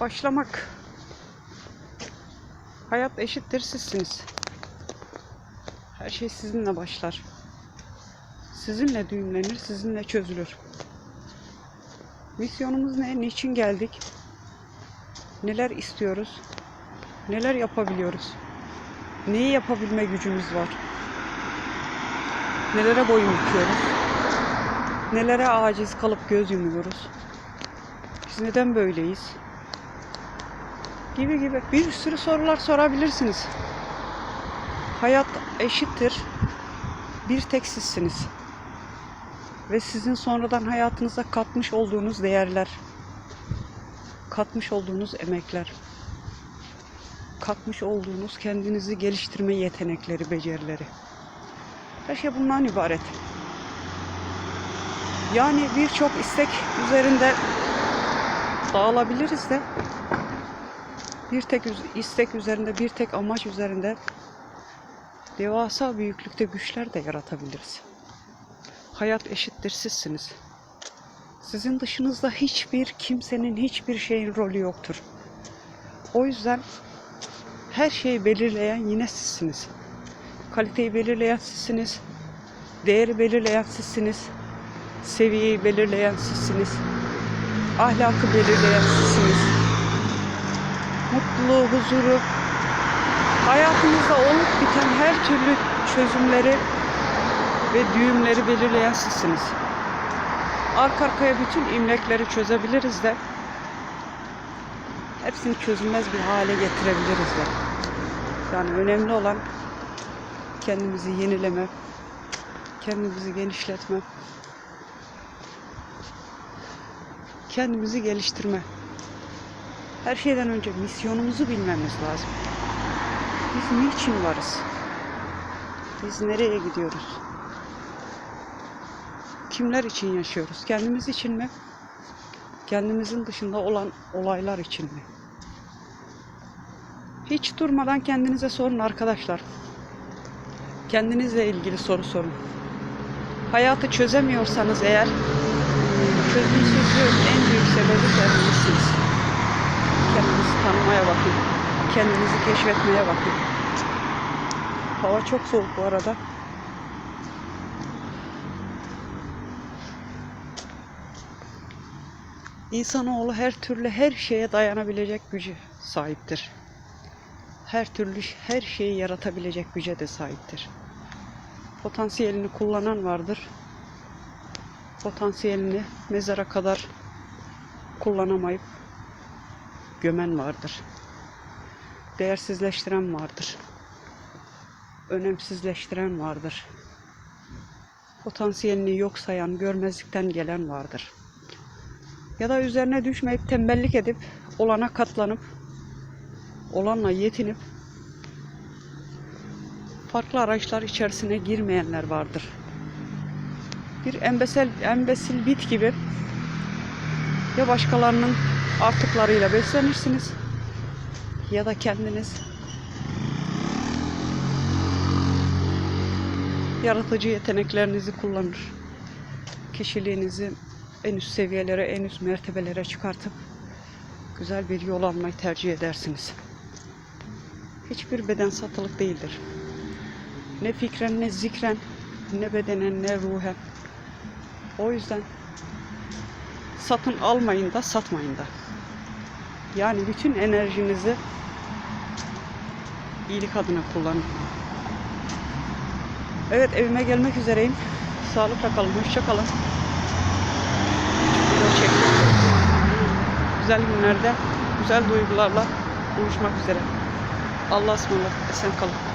Başlamak. Hayat eşittir sizsiniz. Her şey sizinle başlar. Sizinle düğümlenir, sizinle çözülür. Misyonumuz ne? Niçin geldik? Neler istiyoruz? Neler yapabiliyoruz? Neyi yapabilme gücümüz var? Nelere boyun büküyoruz? Nelere aciz kalıp göz yumuyoruz? Biz neden böyleyiz? Gibi gibi bir sürü sorular sorabilirsiniz. Hayat eşittir. Bir tek sizsiniz. Ve sizin sonradan hayatınıza katmış olduğunuz değerler, katmış olduğunuz emekler, katmış olduğunuz kendinizi geliştirme yetenekleri, becerileri. Her şey bundan ibaret. Yani birçok istek üzerinde dağılabiliriz de bir tek istek üzerinde, bir tek amaç üzerinde devasa büyüklükte güçler de yaratabiliriz. Hayat eşittir sizsiniz. Sizin dışınızda hiçbir kimsenin, hiçbir şeyin rolü yoktur. O yüzden her şeyi belirleyen yine sizsiniz. Kaliteyi belirleyen sizsiniz. Değeri belirleyen sizsiniz. Seviyeyi belirleyen sizsiniz. Ahlakı belirleyen sizsiniz. Mutluluğu, huzuru, hayatınızda olup biten her türlü çözümleri ve düğümleri belirleyen sizsiniz. Arka arkaya bütün imlekleri çözebiliriz de hepsini çözülmez bir hale getirebiliriz de. Yani önemli olan kendimizi yenileme, kendimizi genişletme, kendimizi geliştirme. Her şeyden önce misyonumuzu bilmemiz lazım. Biz niçin varız? Biz nereye gidiyoruz? Kimler için yaşıyoruz? Kendimiz için mi? Kendimizin dışında olan olaylar için mi? Hiç durmadan kendinize sorun arkadaşlar. Kendinizle ilgili soru sorun. Hayatı çözemiyorsanız eğer çözümsüzlüğün en büyük sebebi kendinizsiniz. Tanımaya bakın. Kendinizi keşfetmeye bakın. Hava çok soğuk bu arada. İnsanoğlu her türlü her şeye dayanabilecek gücü sahiptir. Her türlü her şeyi yaratabilecek güce de sahiptir. Potansiyelini kullanan vardır. Potansiyelini mezara kadar kullanamayıp gömen vardır. Değersizleştiren vardır. Önemsizleştiren vardır. Potansiyelini yok sayan, görmezlikten gelen vardır. Ya da üzerine düşmeyip tembellik edip olana katlanıp olanla yetinip farklı araçlar içerisine girmeyenler vardır. Bir embesel, embesil bit gibi ya başkalarının artıklarıyla beslenirsiniz ya da kendiniz yaratıcı yeteneklerinizi kullanır. Kişiliğinizi en üst seviyelere, en üst mertebelere çıkartıp güzel bir yol almayı tercih edersiniz. Hiçbir beden satılık değildir. Ne fikren, ne zikren, ne bedenen, ne ruhen. O yüzden satın almayın da satmayın da. Yani bütün enerjinizi iyilik adına kullanın. Evet evime gelmek üzereyim. Sağlıkla kalın, hoşça kalın. Güzel günlerde, güzel duygularla buluşmak üzere. Allah'a ısmarladık. Esen kalın.